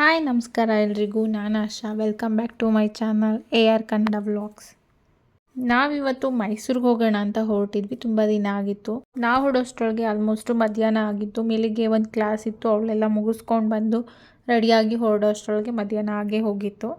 Hi, ನಮಸ್ಕಾರ ಎಲ್ರಿಗೂ. ನಾನು Asha. Welcome back to my channel A R Kannada vlogs ನಾವಿವತ್ತು ಮೈಸೂರಿಗೆ ಹೋಗೋಣ ಅಂತ ಹೊರಟಿದ್ವಿ. ತುಂಬ ದಿನ ಆಗಿತ್ತು. ನಾವು ಹೊಡೋಷ್ಟೊಳಗೆ ಆಲ್ಮೋಸ್ಟು ಮಧ್ಯಾಹ್ನ ಆಗಿತ್ತು. ಮೇಲಿಗೆ ಒಂದು ಕ್ಲಾಸ್ ಇತ್ತು. ಅವಳೆಲ್ಲ ಮುಗಿಸ್ಕೊಂಡು ಬಂದು ರೆಡಿಯಾಗಿ ಹೊರಡೋಷ್ಟ್ರೊಳಗೆ ಮಧ್ಯಾಹ್ನ ಆಗೇ ಹೋಗಿತ್ತು.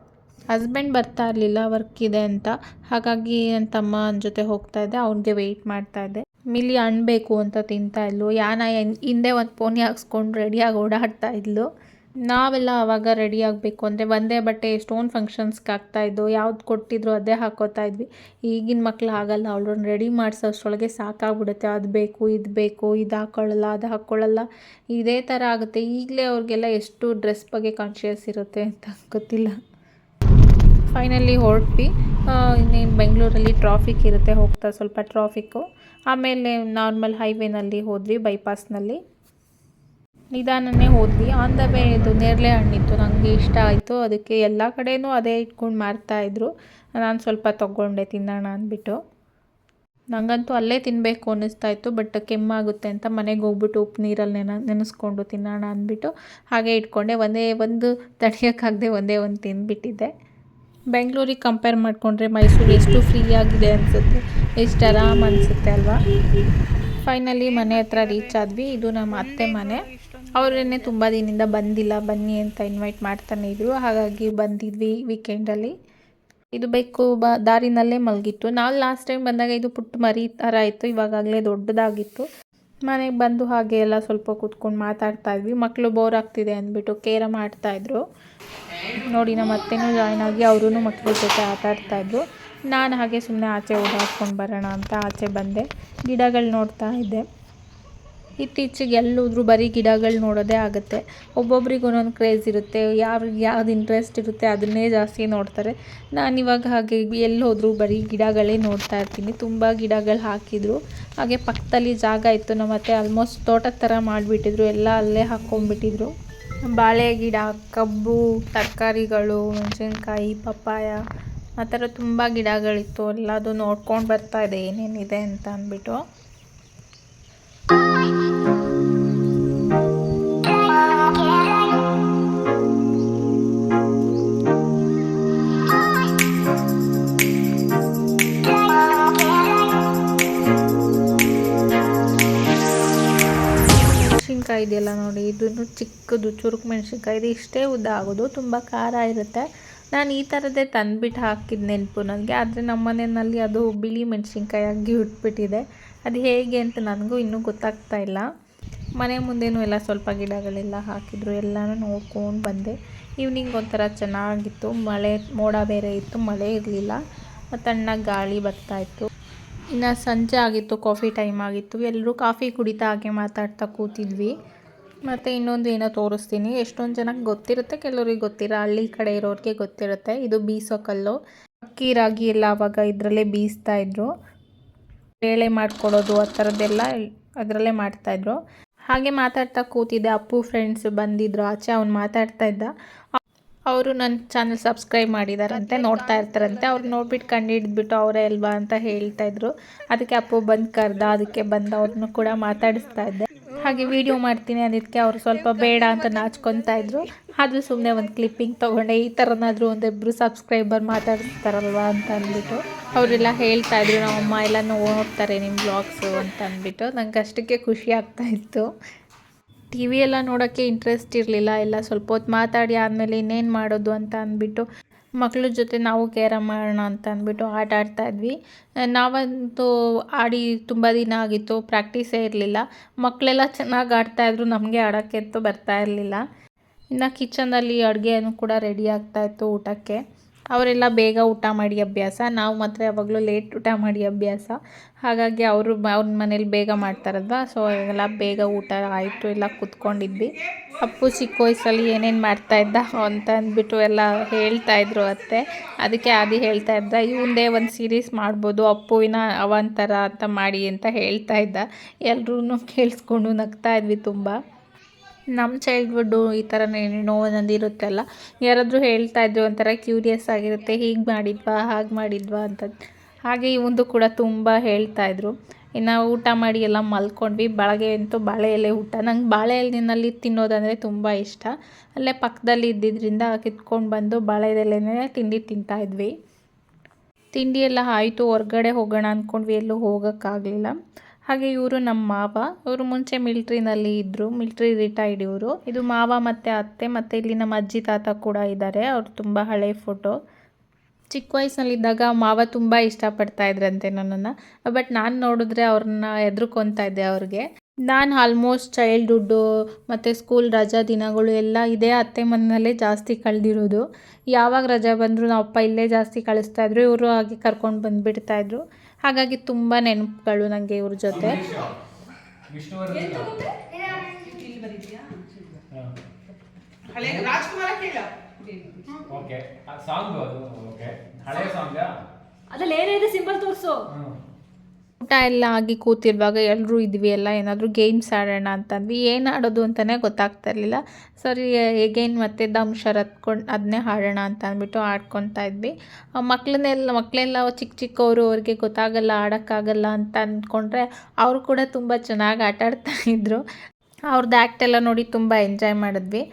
ಹಸ್ಬೆಂಡ್ ಬರ್ತಾ ಇರಲಿಲ್ಲ ವರ್ಕ್ ಇದೆ ಅಂತ. ಹಾಗಾಗಿ ನನ್ನ ತಮ್ಮ ಜೊತೆ ಹೋಗ್ತಾ ಇದ್ದೆ. ಅವ್ನಿಗೆ ವೆಯ್ಟ್ ಮಾಡ್ತಾ ಇದ್ದೆ. ಮಿಲಿ ಅಣ್ಬೇಕು ಅಂತ ತಿಂತಾ ಇದ್ಲು. ಯಾನ ಹಿಂದೆ ಒಂದು ಪೋನಿ ಹಾಕ್ಸ್ಕೊಂಡು ರೆಡಿಯಾಗಿ ಓಡಾಡ್ತಾ ಇದ್ಲು. ನಾವೆಲ್ಲ ಆವಾಗ ರೆಡಿ ಆಗಬೇಕು ಅಂದರೆ ಒಂದೇ ಬಟ್ಟೆ ಎಷ್ಟೊಂದು ಫಂಕ್ಷನ್ಸ್ಗೆ ಇದ್ದೋ, ಯಾವ್ದು ಕೊಟ್ಟಿದ್ರು ಅದೇ ಹಾಕೋತಾ ಇದ್ವಿ. ಈಗಿನ ಮಕ್ಳು ಆಗಲ್ಲ ಅವಳನ್ನ ರೆಡಿ ಮಾಡಿಸೋಷ್ಟ್ರೊಳಗೆ ಸಾಕಾಗ್ಬಿಡುತ್ತೆ. ಅದು ಬೇಕು, ಇದು ಬೇಕು, ಇದು ಹಾಕ್ಕೊಳ್ಳಲ್ಲ ಅದು ಹಾಕ್ಕೊಳ್ಳಲ್ಲ ಇದೇ ಥರ ಆಗುತ್ತೆ. ಈಗಲೇ ಅವ್ರಿಗೆಲ್ಲ ಎಷ್ಟು ಡ್ರೆಸ್ ಬಗ್ಗೆ ಕಾನ್ಷಿಯಸ್ ಇರುತ್ತೆ ಅಂತ ಗೊತ್ತಿಲ್ಲ. ಫೈನಲಿ ಹೊರಟ್ವಿ. ಇನ್ನೇನು ಬೆಂಗಳೂರಲ್ಲಿ ಟ್ರಾಫಿಕ್ ಇರುತ್ತೆ, ಹೋಗ್ತಾ ಸ್ವಲ್ಪ ಟ್ರಾಫಿಕ್ಕು ಆಮೇಲೆ ನಾರ್ಮಲ್ ಹೈವೇನಲ್ಲಿ ಹೋದ್ವಿ ಬೈಪಾಸ್ನಲ್ಲಿ ನಿಧಾನನೇ ಹೋದ್ವಿ. ಆನ್ ದ ವೇ ಇದು ನೇರಳೆ ಹಣ್ಣಿತ್ತು ನನಗೆ ಇಷ್ಟ ಆಯಿತು. ಅದಕ್ಕೆ ಎಲ್ಲ ಕಡೆಯೂ ಅದೇ ಇಟ್ಕೊಂಡು ಮಾರ್ತಾಯಿದ್ರು ನಾನು ಸ್ವಲ್ಪ ತೊಗೊಂಡೆ, ತಿನ್ನೋಣ ಅಂದ್ಬಿಟ್ಟು. ನನಗಂತೂ ಅಲ್ಲೇ ತಿನ್ನಬೇಕು ಅನ್ನಿಸ್ತಾ ಇತ್ತು, ಬಟ್ ಕೆಮ್ಮಾಗುತ್ತೆ ಅಂತ ಮನೆಗೆ ಹೋಗ್ಬಿಟ್ಟು ಉಪ್ಪು ನೀರಲ್ಲಿ ನೆನ, ನೆನೆಸ್ಕೊಂಡು ತಿನ್ನೋಣ ಅಂದ್ಬಿಟ್ಟು ಹಾಗೆ ಇಟ್ಕೊಂಡೆ. ಒಂದೇ ಒಂದು ತಡೆಯೋಕ್ಕಾಗದೆ ಒಂದೇ ಒಂದು ತಿಂದುಬಿಟ್ಟಿದ್ದೆ. ಬೆಂಗಳೂರಿಗೆ ಕಂಪೇರ್ ಮಾಡಿಕೊಂಡ್ರೆ ಮೈಸೂರು ಎಷ್ಟು ಫ್ರೀ ಆಗಿದೆ ಅನಿಸುತ್ತೆ, ಎಷ್ಟು ಆರಾಮ್ ಅನಿಸುತ್ತೆ ಅಲ್ವಾ? ಫೈನಲಿ ಮನೆ ಹತ್ರ ರೀಚ್ ಆದ್ವಿ. ಇದು ನಮ್ಮ ಅತ್ತೆ ಮನೆ. ಅವರೇನೆ ತುಂಬ ದಿನದಿಂದ ಬಂದಿಲ್ಲ, ಬನ್ನಿ ಅಂತ ಇನ್ವೈಟ್ ಮಾಡ್ತಾನೆ ಇದ್ರು. ಹಾಗಾಗಿ ಬಂದಿದ್ವಿ ವೀಕೆಂಡಲ್ಲಿ ಇದು ಬೈಕು, ಬ, ದಾರಿನಲ್ಲೇ ಮಲಗಿತ್ತು. ನಾವು ಲಾಸ್ಟ್ ಟೈಮ್ ಬಂದಾಗ ಇದು ಪುಟ್ಟ ಮರಿ ಥರ ಇತ್ತು, ಇವಾಗಾಗಲೇ ದೊಡ್ಡದಾಗಿತ್ತು. ಮನೆಗೆ ಬಂದು ಹಾಗೆ ಎಲ್ಲ ಸ್ವಲ್ಪ ಕೂತ್ಕೊಂಡು ಮಾತಾಡ್ತಾ ಇದ್ವಿ. ಮಕ್ಕಳು ಬೋರ್ ಆಗ್ತಿದೆ ಅಂದ್ಬಿಟ್ಟು ಕೇರ ಮಾಡ್ತಾಯಿದ್ರು ನೋಡಿ ನಮ್ಮ ಅತ್ತೆನೂ ಜಾಯ್ನ್ ಆಗಿ ಅವರೂ ಮಕ್ಕಳ ಜೊತೆ ಆಟ ಆಡ್ತಾಯಿದ್ರು ನಾನು ಹಾಗೆ ಸುಮ್ಮನೆ ಆಚೆ ಓಡಾಡ್ಕೊಂಡು ಬರೋಣ ಅಂತ ಆಚೆ ಬಂದೆ. ಗಿಡಗಳು ನೋಡ್ತಾ ಇದ್ದೆ. ಇತ್ತೀಚೆಗೆ ಎಲ್ಲೋದ್ರೂ ಬರೀ ಗಿಡಗಳು ನೋಡೋದೇ ಆಗುತ್ತೆ. ಒಬ್ಬೊಬ್ರಿಗೆ ಒಂದೊಂದು ಕ್ರೇಜ್ ಇರುತ್ತೆ ಯಾರಿಗೆ ಯಾವ್ದು ಇಂಟ್ರೆಸ್ಟ್ ಇರುತ್ತೆ ಅದನ್ನೇ ಜಾಸ್ತಿ ನೋಡ್ತಾರೆ. ನಾನಿವಾಗ ಹಾಗೆ ಎಲ್ಲಿ ಹೋದರೂ ಬರೀ ಗಿಡಗಳೇ ನೋಡ್ತಾ ಇರ್ತೀನಿ. ತುಂಬ ಗಿಡಗಳು ಹಾಕಿದ್ರು. ಹಾಗೆ ಪಕ್ಕದಲ್ಲಿ ಜಾಗ ಇತ್ತು, ನಮ್ಮ ಮತ್ತೆ ಆಲ್ಮೋಸ್ಟ್ ತೋಟದ ಥರ ಮಾಡಿಬಿಟ್ಟಿದ್ರು. ಎಲ್ಲ ಅಲ್ಲೇ ಹಾಕ್ಕೊಂಡ್ಬಿಟ್ಟಿದ್ರು ಬಾಳೆ ಗಿಡ, ಕಬ್ಬು, ತರಕಾರಿಗಳು, ಮೆಣಸಿನ್ಕಾಯಿ, ಪಪ್ಪಾಯ, ಆ ಥರ ತುಂಬ ಗಿಡಗಳಿತ್ತು. ಎಲ್ಲದೂ ನೋಡ್ಕೊಂಡು ಬರ್ತಾ ಇದೆ, ಏನೇನಿದೆ ಅಂತ ಅಂದ್ಬಿಟ್ಟು. ಇದೆಯಲ್ಲ ನೋಡಿ ಇದನ್ನು ಚಿಕ್ಕದು ಚುರುಕು ಮೆಣಸಿನ್ಕಾಯಿ ಇದು ಇಷ್ಟೇ ಉದ್ದ ಆಗೋದು ತುಂಬ ಖಾರ ಇರುತ್ತೆ. ನಾನು ಈ ಥರದ್ದೇ ತಂದುಬಿಟ್ಟು ಹಾಕಿದ ನೆನಪು ನನಗೆ. ಆದರೆ ನಮ್ಮ ಮನೆಯಲ್ಲಿ ಅದು ಬಿಳಿ ಮೆಣಸಿನ್ಕಾಯಿ ಆಗಿ ಹುಟ್ಬಿಟ್ಟಿದೆ. ಅದು ಹೇಗೆ ಅಂತ ನನಗೂ ಇನ್ನೂ ಗೊತ್ತಾಗ್ತಾ ಇಲ್ಲ. ಮನೆ ಮುಂದೆನೂ ಎಲ್ಲ ಸ್ವಲ್ಪ ಗಿಡಗಳೆಲ್ಲ ಹಾಕಿದ್ರು. ಎಲ್ಲನೂ ನೋಡ್ಕೊಂಡು ಬಂದೆ. ಈವ್ನಿಂಗ್ ಒಂಥರ ಚೆನ್ನಾಗಿತ್ತು. ಮಳೆ, ಮೋಡ ಬೇರೆ ಇತ್ತು. ಮಳೆ ಇರಲಿಲ್ಲ. ತಣ್ಣಗೆ ಗಾಳಿ ಬರ್ತಾಯಿತ್ತು ಇನ್ನು ಸಂಜೆ ಆಗಿತ್ತು. ಕಾಫಿ ಟೈಮ್ ಆಗಿತ್ತು. ಎಲ್ಲರೂ ಕಾಫಿ ಕುಡಿತಾ ಹಾಗೆ ಮಾತಾಡ್ತಾ ಕೂತಿದ್ವಿ. ಮತ್ತು ಇನ್ನೊಂದು ಏನೋ ತೋರಿಸ್ತೀನಿ. ಎಷ್ಟೊಂದು ಜನಕ್ಕೆ ಗೊತ್ತಿರುತ್ತೆ, ಕೆಲವ್ರಿಗೆ ಗೊತ್ತಿರ, ಹಳ್ಳಿ ಕಡೆ ಇರೋರಿಗೆ ಗೊತ್ತಿರುತ್ತೆ. ಇದು ಬೀಸೋ ಕಲ್ಲು. ಅಕ್ಕಿ ರಾಗಿ ಎಲ್ಲ ಆವಾಗ ಇದರಲ್ಲೇ ಬೀಸ್ತಾ ಇದ್ರು. ಬೇಳೆ ಮಾಡ್ಕೊಡೋದು, ಆ ಥರದ್ದೆಲ್ಲ ಅದರಲ್ಲೇ ಮಾಡ್ತಾಯಿದ್ರು ಹಾಗೆ ಮಾತಾಡ್ತಾ ಕೂತಿದ್ದೆ. ಅಪ್ಪು ಫ್ರೆಂಡ್ಸ್ ಬಂದಿದ್ರು. ಆಚೆ ಅವ್ನು ಮಾತಾಡ್ತಾ ಇದ್ದ. ಅವರು ನನ್ನ ಚಾನಲ್ ಸಬ್ಸ್ಕ್ರೈಬ್ ಮಾಡಿದಾರಂತೆ, ನೋಡ್ತಾ ಇರ್ತಾರಂತೆ. ಅವ್ರು ನೋಡ್ಬಿಟ್ಟು ಕಂಡು ಹಿಡಿದ್ಬಿಟ್ಟು ಅವರೇ ಅಲ್ವಾ ಅಂತ ಹೇಳ್ತಾ ಇದ್ರು. ಅದಕ್ಕೆ ಅಪ್ಪು ಬಂದು ಕರೆದ, ಅದಕ್ಕೆ ಬಂದ ಅವ್ರನ್ನೂ ಕೂಡ ಮಾತಾಡಿಸ್ತಾ ಇದ್ದೆ. ಹಾಗೆ ವಿಡಿಯೋ ಮಾಡ್ತೀನಿ. ಅದಕ್ಕೆ ಅವರು ಸ್ವಲ್ಪ ಬೇಡ ಅಂತ ನಾಚ್ಕೊತಾ ಇದ್ರು. ಆದರೂ ಸುಮ್ಮನೆ ಒಂದು ಕ್ಲಿಪ್ಪಿಂಗ್ ತೊಗೊಂಡೆ. ಈ ಥರನಾದರೂ ಒಂದಿಬ್ಬರು ಸಬ್ಸ್ಕ್ರೈಬರ್ ಮಾತಾಡ್ತಾರಲ್ವ ಅಂತ ಅಂದ್ಬಿಟ್ಟು. ಅವರೆಲ್ಲ ಹೇಳ್ತಾ ಇದ್ರು ನಮ್ಮಮ್ಮ ಎಲ್ಲ ನೋಡ್ತಾರೆ ನಿಮ್ಮ ಬ್ಲಾಗ್ಸು ಅಂತ ಅಂದ್ಬಿಟ್ಟು. ನಂಗೆ ಅಷ್ಟಕ್ಕೆ ಖುಷಿ ಆಗ್ತಾ ಇತ್ತು. ಟಿ ವಿ ಎಲ್ಲ ನೋಡೋಕ್ಕೆ ಇಂಟ್ರೆಸ್ಟ್ ಇರಲಿಲ್ಲ. ಎಲ್ಲ ಸ್ವಲ್ಪ ಹೊತ್ತು ಮಾತಾಡಿ ಆದಮೇಲೆ ಇನ್ನೇನು ಮಾಡೋದು ಅಂತ ಅಂದ್ಬಿಟ್ಟು ಮಕ್ಳ ಜೊತೆ ನಾವು ಕ್ಯಾರಮ್ ಆಡೋಣ ಅಂತ ಅಂದ್ಬಿಟ್ಟು ಆಟ ಆಡ್ತಾ ಇದ್ವಿ. ನಾವಂತೂ ಆಡಿ ತುಂಬ ದಿನ ಆಗಿತ್ತು ಪ್ರಾಕ್ಟೀಸೇ ಇರಲಿಲ್ಲ. ಮಕ್ಕಳೆಲ್ಲ ಚೆನ್ನಾಗಿ ಆಡ್ತಾ ಇದ್ರು, ನಮಗೆ ಆಡೋಕ್ಕೆ ಅಂತೂ ಬರ್ತಾ ಇರಲಿಲ್ಲ. ಇನ್ನು ಕಿಚನಲ್ಲಿ ಅಡುಗೆಯನ್ನು ಕೂಡ ರೆಡಿ ಆಗ್ತಾಯಿತ್ತು ಊಟಕ್ಕೆ. ಅವರೆಲ್ಲ ಬೇಗ ಊಟ ಮಾಡಿ ಅಭ್ಯಾಸ. ನಾವು ಮಾತ್ರ ಯಾವಾಗಲೂ ಲೇಟ್ ಊಟ ಮಾಡಿ ಅಭ್ಯಾಸ. ಹಾಗಾಗಿ ಅವರು ಅವ್ರ ಮನೇಲಿ ಬೇಗ ಮಾಡ್ತಾರಲ್ವ? ಸೊ ಎಲ್ಲ ಬೇಗ ಊಟ ಆಯಿತು, ಎಲ್ಲ ಕುತ್ಕೊಂಡಿದ್ವಿ. ಅಪ್ಪು ಚಿಕ್ಕ ವಯಸ್ಸಲ್ಲಿ ಏನೇನು ಮಾಡ್ತಾಯಿದ್ದ ಅಂತ ಅಂದ್ಬಿಟ್ಟು ಎಲ್ಲ ಹೇಳ್ತಾಯಿದ್ರು ಅತ್ತೆ. ಅದಕ್ಕೆ ಆದಿ ಹೇಳ್ತಾ ಇದ್ದ ಇವಂದೇ ಒಂದು ಸೀರೀಸ್ ಮಾಡ್ಬೋದು, ಅಪ್ಪುವಿನ ಅವಂತರ ಅಂತ ಮಾಡಿ ಅಂತ ಹೇಳ್ತಾ ಇದ್ದ. ಎಲ್ಲರೂ ಕೇಳಿಸ್ಕೊಂಡು ನಗ್ತಾ ಇದ್ವಿ ತುಂಬ. ನಮ್ಮ ಚೈಲ್ಡ್ಹುಡ್ಡು ಈ ಥರ ನೋವು ಒಂದೊಂದು ಇರುತ್ತಲ್ಲ ಯಾರಾದರೂ ಹೇಳ್ತಾ ಇದ್ರು ಒಂಥರ ಕ್ಯೂರಿಯಸ್ ಆಗಿರುತ್ತೆ, ಹೀಗೆ ಮಾಡಿದ್ವಾ, ಹಾಗೆ ಮಾಡಿದ್ವಾ ಅಂತ. ಹಾಗೆ ಇವಂದು ಕೂಡ ತುಂಬ ಹೇಳ್ತಾಯಿದ್ರು ಇನ್ನು ಊಟ ಮಾಡಿ ಎಲ್ಲ ಮಲ್ಕೊಂಡ್ವಿ. ಬೆಳಗ್ಗೆ ಅಂತೂ ಬಾಳೆ ಎಲೆ ಊಟ. ನಂಗೆ ಬಾಳೆ ಎಲೆನಲ್ಲಿ ತಿನ್ನೋದಂದರೆ ತುಂಬ ಇಷ್ಟ. ಅಲ್ಲೇ ಪಕ್ಕದಲ್ಲಿ ಇದ್ದಿದ್ದರಿಂದ ಕಿತ್ಕೊಂಡು ಬಂದು ಬಾಳೆ ಎಲೆನೇ ತಿಂಡಿ ತಿಂತಾ ಇದ್ವಿ. ತಿಂಡಿ ಎಲ್ಲ ಆಯಿತು. ಹೊರಗಡೆ ಹೋಗೋಣ ಅಂದ್ಕೊಂಡ್ವಿ ಎಲ್ಲೂ ಹೋಗೋಕ್ಕಾಗಲಿಲ್ಲ. ಹಾಗೆ ಇವರು ನಮ್ಮ ಮಾವ. ಇವರು ಮುಂಚೆ ಮಿಲ್ಟ್ರಿನಲ್ಲಿ ಇದ್ದರು ಮಿಲ್ಟ್ರಿ ರಿಟೈರ್ಡ್ ಇವರು. ಇದು ಮಾವ ಮತ್ತೆ ಅತ್ತೆ ಮತ್ತು ಇಲ್ಲಿ ನಮ್ಮ ಅಜ್ಜಿ ತಾತ ಕೂಡ ಇದ್ದಾರೆ ಅವ್ರು ತುಂಬ ಹಳೆ ಫೋಟೋ. ಚಿಕ್ಕ ವಯಸ್ಸಿನಲ್ಲಿದ್ದಾಗ ಮಾವ ತುಂಬ ಇಷ್ಟಪಡ್ತಾ ಇದ್ರಂತೆ ನನ್ನನ್ನು. ಬಟ್ ನಾನು ನೋಡಿದ್ರೆ ಅವ್ರನ್ನ ಎದುರ್ಕೊತಾ ಇದ್ದೆ ಅವ್ರಿಗೆ. ನಾನು ಆಲ್ಮೋಸ್ಟ್ ಚೈಲ್ಡ್ಹುಡ್ಡು ಮತ್ತು ಸ್ಕೂಲ್ ರಜಾ ದಿನಗಳು ಎಲ್ಲ ಇದೇ ಅತ್ತೆ ಮನೆಯಲ್ಲೇ ಜಾಸ್ತಿ ಕಳೆದಿರೋದು. ಯಾವಾಗ ರಜಾ ಬಂದರೂ ನಾವು ಅಪ್ಪ ಇಲ್ಲೇ ಜಾಸ್ತಿ ಕಳಿಸ್ತಾ ಇದ್ರು. ಇವರು ಹಾಗೆ ಕರ್ಕೊಂಡು ಬಂದುಬಿಡ್ತಾ ಇದ್ರು. ಹಾಗಾಗಿ ತುಂಬ ನೆನಪುಗಳು ನನಗೆ ಇವ್ರ ಜೊತೆ. ವಿಷ್ಣುವರ್ಧನ್ ಹಳೆ ರಾಜ್ಕುಮಾರ ಕೇಳ. ಓಕೆ ಸಾಂಗ್ ಅದು ಓಕೆ ಹಳೆ ಸಾಂಗಾ ಅದ್ರಲ್ಲಿ ಏನಿದೆ ಸಿಂಬಲ್ ತೋರಿಸು. ಊಟ ಎಲ್ಲ ಆಗಿ ಕೂತಿರುವಾಗ ಎಲ್ಲರೂ ಇದ್ವಿ, ಎಲ್ಲ ಏನಾದರೂ ಗೇಮ್ಸ್ ಆಡೋಣ ಅಂತಂದ್ವಿ. ಏನು ಆಡೋದು ಅಂತಲೇ ಗೊತ್ತಾಗ್ತಾ ಇರಲಿಲ್ಲ. ಸರಿ ಎಗೈನ್ ಮತ್ತೆ ದಮ್ ಶರತ್ಕೊಂಡು ಅದನ್ನೇ ಆಡೋಣ ಅಂತ ಅಂದ್ಬಿಟ್ಟು ಆಡ್ಕೊತಾ ಇದ್ವಿ. ಮಕ್ಕಳನ್ನೆಲ್ಲ ಮಕ್ಕಳೆಲ್ಲ ಚಿಕ್ಕ ಚಿಕ್ಕವರು ಅವ್ರಿಗೆ ಗೊತ್ತಾಗಲ್ಲ, ಆಡೋಕ್ಕಾಗಲ್ಲ ಅಂತ ಅಂದ್ಕೊಂಡ್ರೆ ಅವರು ಕೂಡ ತುಂಬ ಚೆನ್ನಾಗಿ ಆಟ ಆಡ್ತಾ ಇದ್ರು. ಅವ್ರದ್ದು ಆ್ಯಕ್ಟ್ ಎಲ್ಲ ನೋಡಿ ತುಂಬ ಎಂಜಾಯ್ ಮಾಡಿದ್ವಿ.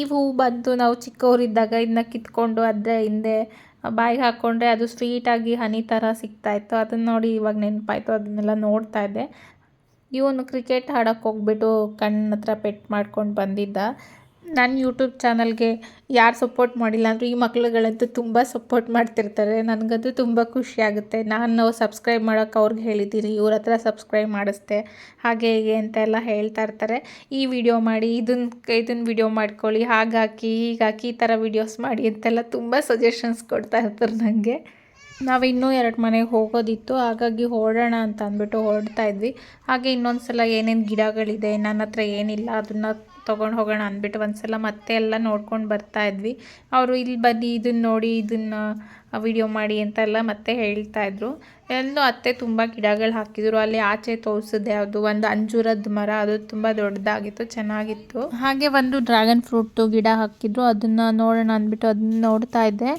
ಇವು ಬಂದು ನಾವು ಚಿಕ್ಕವರಿದ್ದಾಗ ಇದನ್ನ ಕಿತ್ಕೊಂಡು ಅದರ ಹಿಂದೆ ಬಾಯಿಗೆ ಹಾಕ್ಕೊಂಡ್ರೆ ಅದು ಸ್ವೀಟಾಗಿ ಹನಿ ಥರ ಸಿಗ್ತಾಯಿತ್ತು ಅದನ್ನು ನೋಡಿ ಇವಾಗ ನೆನಪಾಯಿತು. ಅದನ್ನೆಲ್ಲ ನೋಡ್ತಾ ಇದ್ದೆ. ಇವನು ಕ್ರಿಕೆಟ್ ಆಡೋಕ್ಕೆ ಹೋಗ್ಬಿಟ್ಟು ಕಣ್ಣ ಹತ್ರ ಪೆಟ್ಟು ಮಾಡ್ಕೊಂಡು ಬಂದಿದ್ದ. ನನ್ನ ಯೂಟ್ಯೂಬ್ ಚಾನಲ್ಗೆ ಯಾರು ಸಪೋರ್ಟ್ ಮಾಡಿಲ್ಲ ಅಂದರೂ ಈ ಮಕ್ಳುಗಳಂತೂ ತುಂಬ ಸಪೋರ್ಟ್ ಮಾಡ್ತಿರ್ತಾರೆ. ನನಗಂತೂ ತುಂಬ ಖುಷಿ ಆಗುತ್ತೆ. ನಾನು ಸಬ್ಸ್ಕ್ರೈಬ್ ಮಾಡೋಕೆ ಅವ್ರಿಗೆ ಹೇಳಿದ್ದೀನಿ ಇವ್ರ ಹತ್ರ ಸಬ್ಸ್ಕ್ರೈಬ್ ಮಾಡಿಸ್ದೆ. ಹಾಗೆ ಹೀಗೆ ಅಂತ ಎಲ್ಲ ಹೇಳ್ತಾ ಇರ್ತಾರೆ. ಈ ವಿಡಿಯೋ ಮಾಡಿ ಇದನ್ನ ಇದನ್ನ ವಿಡಿಯೋ ಮಾಡ್ಕೊಳ್ಳಿ ಹಾಗಾಕಿ ಹೀಗಾಕಿ ಈ ಥರ ವಿಡಿಯೋಸ್ ಮಾಡಿ ಅಂತೆಲ್ಲ ತುಂಬ ಸಜೆಷನ್ಸ್ ಕೊಡ್ತಾ ಇರ್ತಾರೆ ನನಗೆ ನಾವು ಇನ್ನೂ ಎರಡು ಮನೆಗೆ ಹೋಗೋದಿತ್ತು. ಹಾಗಾಗಿ ಹೊರಡೋಣ ಅಂತ ಅಂದ್ಬಿಟ್ಟು ಹೊರಡ್ತಾ ಇದ್ವಿ. ಹಾಗೆ ಇನ್ನೊಂದು ಸಲ ಏನೇನು ಗಿಡಗಳಿದೆ ನನ್ನ ಹತ್ರ ಏನಿಲ್ಲ, ಅದನ್ನು ತೊಗೊಂಡು ಹೋಗೋಣ ಅಂದ್ಬಿಟ್ಟು ಒಂದು ಸಲ ಮತ್ತೆ ಎಲ್ಲ ನೋಡ್ಕೊಂಡು ಬರ್ತಾ ಇದ್ವಿ. ಅವರು, ಇಲ್ಲಿ ಬನ್ನಿ ಇದನ್ನು ನೋಡಿ, ಇದನ್ನು ವಿಡಿಯೋ ಮಾಡಿ ಅಂತೆಲ್ಲ ಮತ್ತೆ ಹೇಳ್ತಾ ಇದ್ರು. ಎಲ್ಲೂ ಅತ್ತೆ ತುಂಬ ಗಿಡಗಳು ಹಾಕಿದ್ರು. ಅಲ್ಲಿ ಆಚೆ ತೋರಿಸಿದೆ ಅದು ಒಂದು ಅಂಜೂರದ ಮರ. ಅದು ತುಂಬ ದೊಡ್ಡದಾಗಿತ್ತು, ಚೆನ್ನಾಗಿತ್ತು. ಹಾಗೆ ಒಂದು ಡ್ರ್ಯಾಗನ್ ಫ್ರೂಟ್ ಗಿಡ ಹಾಕಿದ್ರು. ಅದನ್ನು ನೋಡೋಣ ಅಂದ್ಬಿಟ್ಟು ಅದನ್ನ ನೋಡ್ತಾ ಇದ್ದೆ.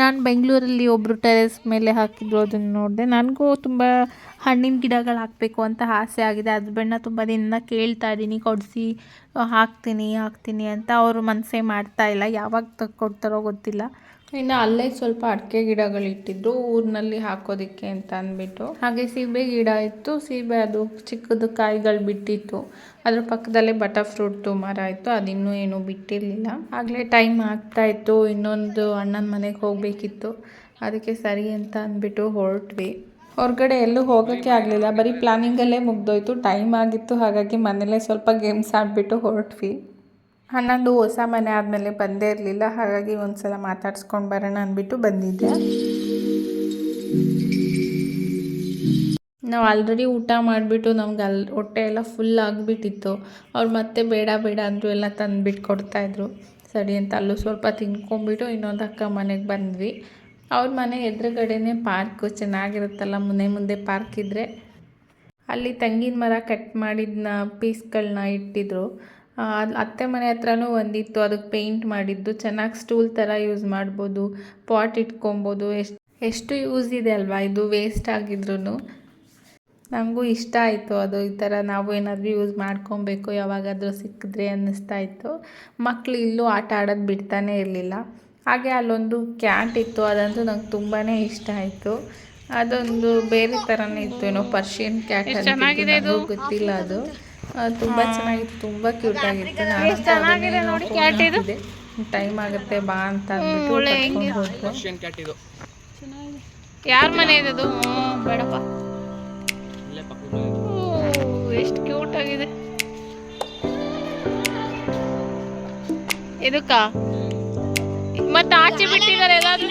ನಾನು ಬೆಂಗಳೂರಲ್ಲಿ ಒಬ್ಬರು ಟೆರೆಸ್ ಮೇಲೆ ಹಾಕಿದ್ರು ಅದನ್ನು ನೋಡಿದೆ. ನನಗೂ ತುಂಬ ಹಣ್ಣಿನ ಗಿಡಗಳು ಹಾಕಬೇಕು ಅಂತ ಆಸೆ ಆಗಿದೆ. ಹಸ್ಬೆಂಡ್ನ ತುಂಬ ದಿನ ಕೇಳ್ತಾ ಇದ್ದೀನಿ ಕೊಡಿಸಿ, ಹಾಕ್ತೀನಿ ಹಾಕ್ತೀನಿ ಅಂತ ಅವರು ಮನಸ್ಸೇ ಮಾಡ್ತಾ ಇಲ್ಲ. ಯಾವಾಗ ಕೊಡ್ತಾರೋ ಗೊತ್ತಿಲ್ಲ. ಇನ್ನು ಅಲ್ಲೇ ಸ್ವಲ್ಪ ಅಡಿಕೆ ಗಿಡಗಳು ಇಟ್ಟಿದ್ರು ಊರಿನಲ್ಲಿ ಹಾಕೋದಕ್ಕೆ ಅಂತ ಅಂದ್ಬಿಟ್ಟು. ಹಾಗೆ ಸೀಬೆ ಗಿಡ ಇತ್ತು, ಸೀಬೆ ಅದು ಚಿಕ್ಕದು ಕಾಯಿಗಳು ಬಿಟ್ಟಿತ್ತು. ಅದ್ರ ಪಕ್ಕದಲ್ಲೇ ಬಟರ್ ಫ್ರೂಟ್ದು ಮರ ಇತ್ತು, ಅದಿನ್ನೂ ಏನೂ ಬಿಟ್ಟಿರಲಿಲ್ಲ. ಆಗಲೇ ಟೈಮ್ ಆಗ್ತಾ ಇತ್ತು, ಇನ್ನೊಂದು ಅಣ್ಣನ ಮನೆಗೆ ಹೋಗಬೇಕಿತ್ತು. ಅದಕ್ಕೆ ಸರಿ ಅಂತ ಅಂದ್ಬಿಟ್ಟು ಹೊರಟ್ವಿ. ಹೊರಗಡೆ ಎಲ್ಲೂ ಹೋಗೋಕ್ಕೆ ಆಗಲಿಲ್ಲ, ಬರೀ ಪ್ಲಾನಿಂಗಲ್ಲೇ ಮುಗ್ದೋಯ್ತು, ಟೈಮ್ ಆಗಿತ್ತು, ಹಾಗಾಗಿ ಮನೇಲೇ ಸ್ವಲ್ಪ ಗೇಮ್ಸ್ ಆಡಿಬಿಟ್ಟು ಹೊರಟ್ವಿ. ಹನ್ನೊಂದು ಹೊಸ ಮನೆ ಆದಮೇಲೆ ಬಂದೇ ಇರಲಿಲ್ಲ. ಹಾಗಾಗಿ ಒಂದು ಸಲ ಮಾತಾಡ್ಸ್ಕೊಂಡು ಬರೋಣ ಅಂದ್ಬಿಟ್ಟು ಬಂದಿದ್ದೆ. ನಾವು ಆಲ್ರೆಡಿ ಊಟ ಮಾಡಿಬಿಟ್ಟು ನಮ್ಗೆ ಅಲ್ಲಿ ಹೊಟ್ಟೆ ಎಲ್ಲ ಫುಲ್ ಆಗಿಬಿಟ್ಟಿತ್ತು. ಅವ್ರು ಮತ್ತೆ ಬೇಡ ಬೇಡ ಅಂದರು ಎಲ್ಲ ತಂದುಬಿಟ್ಟು ಕೊಡ್ತಾಯಿದ್ರು ಸರಿ ಅಂತ ಅಲ್ಲೂ ಸ್ವಲ್ಪ ತಿನ್ಕೊಂಬಿಟ್ಟು ಇನ್ನೊಂದು ಅಕ್ಕ ಮನೆಗೆ ಬಂದ್ವಿ. ಅವ್ರ ಮನೆ ಎದುರುಗಡೆನೇ ಪಾರ್ಕು ಚೆನ್ನಾಗಿರುತ್ತಲ್ಲ, ಮನೆ ಮುಂದೆ ಪಾರ್ಕ್ ಇದ್ದರೆ ಅಲ್ಲಿ ತೆಂಗಿನ ಮರ ಕಟ್ ಮಾಡಿದ್ನ ಪೀಸ್ಗಳನ್ನ ಇಟ್ಟಿದ್ರು. ಅತ್ತೆ ಮನೆ ಹತ್ರನೂ ಒಂದಿತ್ತು ಅದಕ್ಕೆ ಪೇಂಟ್ ಮಾಡಿದ್ದು. ಚೆನ್ನಾಗಿ ಸ್ಟೂಲ್ ಥರ ಯೂಸ್ ಮಾಡ್ಬೋದು ಪಾಟ್ ಇಟ್ಕೊಬೋದು. ಎಷ್ಟು ಎಷ್ಟು ಯೂಸ್ ಇದೆ ಅಲ್ವಾ ಇದು ವೇಸ್ಟ್ ಆಗಿದ್ರು ನನಗೂ ಇಷ್ಟ ಆಯಿತು ಅದು ಈ ಥರ ನಾವು ಏನಾದರೂ ಯೂಸ್ ಮಾಡ್ಕೊಬೇಕು ಯಾವಾಗಾದರೂ ಸಿಕ್ಕಿದ್ರೆ ಅನ್ನಿಸ್ತಾ ಇತ್ತು. ಮಕ್ಕಳು ಇಲ್ಲೂ ಆಟ ಆಡೋದು ಬಿಡ್ತಾನೆ ಇರಲಿಲ್ಲ. ಹಾಗೆ ಅಲ್ಲೊಂದು ಕ್ಯಾಟ್ ಇತ್ತು ಅದಂತೂ ನಂಗೆ ತುಂಬಾ ಇಷ್ಟ ಆಯಿತು. ಅದೊಂದು ಬೇರೆ ಥರನೇ ಇತ್ತು ಏನೋ ಪರ್ಷಿಯನ್ ಕ್ಯಾಟ್ ಚೆನ್ನಾಗಿದೆ ಗೊತ್ತಿಲ್ಲ ಅದು. ತುಂಬಾ ಚೆನ್ನಾಗಿತ್ತು ತುಂಬಾ ಕ್ಯೂಟ್ ಆಗಿತ್ತು. ನಾನು ಟೈಮ್ ಆಗುತ್ತೆ ಬಾ ಅಂತ. ಯಾರ ಮನೆ ಇದೆ ಅದು? ಬೇಡಪ್ಪ. ಎಷ್ಟು ಕ್ಯೂಟ್ ಆಗಿದೆ. ಇದಕ್ಕ? ಮತ್ತೆ ಆಚೆ ಬಿಟ್ಟಿದ್ದಾರೆ ಎಲ್ಲಾದ್ರೂ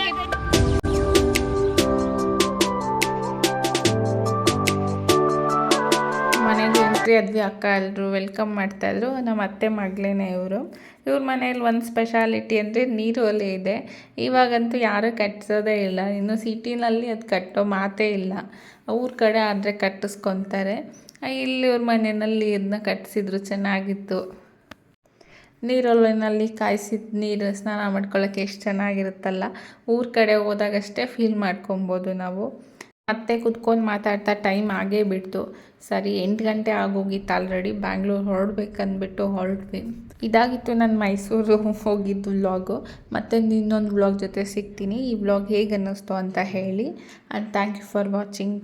ಎಂಟ್ರಿ ಅಕ್ಕ ಎಲ್ಲರೂ ವೆಲ್ಕಮ್ ಮಾಡ್ತಾಯಿದ್ರು ನಮ್ಮ ಅತ್ತೆ ಮಗಳೇನೆ ಇವರು. ಇವ್ರ ಮನೇಲಿ ಒಂದು ಸ್ಪೆಷಾಲಿಟಿ ಅಂದರೆ ನೀರು ಒಲೆ ಇದೆ. ಇವಾಗಂತೂ ಯಾರೂ ಕಟ್ಸೋದೇ ಇಲ್ಲ. ಇನ್ನು ಸಿಟಿನಲ್ಲಿ ಅದು ಕಟ್ಟೋ ಮಾತೇ ಇಲ್ಲ. ಊರ ಕಡೆ ಆದರೆ ಕಟ್ಟಿಸ್ಕೊತಾರೆ. ಇಲ್ಲಿ ಇವ್ರ ಮನೆಯಲ್ಲಿ ಇದನ್ನ ಕಟ್ಟಿಸಿದ್ರು ಚೆನ್ನಾಗಿತ್ತು. ನೀರೊಲಿನಲ್ಲಿ ಕಾಯಿಸಿದ ನೀರು ಸ್ನಾನ ಮಾಡ್ಕೊಳ್ಳೋಕ್ಕೆ ಎಷ್ಟು ಚೆನ್ನಾಗಿರುತ್ತಲ್ಲ. ಊರ ಕಡೆ ಹೋದಾಗಷ್ಟೇ ಫೀಲ್ ಮಾಡ್ಕೊಬೋದು ನಾವು. ಮತ್ತೆ ಕುತ್ಕೊಂಡು ಮಾತಾಡ್ತಾ ಟೈಮ್ ಆಗೇ ಬಿಡ್ತು. ಸರಿ, ಎಂಟು ಗಂಟೆ ಆಗೋಗಿತ್ತು ಆಲ್ರೆಡಿ ಬ್ಯಾಂಗ್ಳೂರ್ ಹೊರಡ್ಬೇಕಂದ್ಬಿಟ್ಟು ಹೊರಟ್ವಿ. ಇದಾಗಿತ್ತು ನಾನು ಮೈಸೂರು ಹೋಗಿದ್ದು ವ್ಲಾಗು ಮತ್ತೆ ಇನ್ನೊಂದು ವ್ಲಾಗ್ ಜೊತೆ ಸಿಗ್ತೀನಿ. ಈ ವ್ಲಾಗ್ ಹೇಗೆ ಅನ್ನಿಸ್ತು ಅಂತ ಹೇಳಿ. And thank you for watching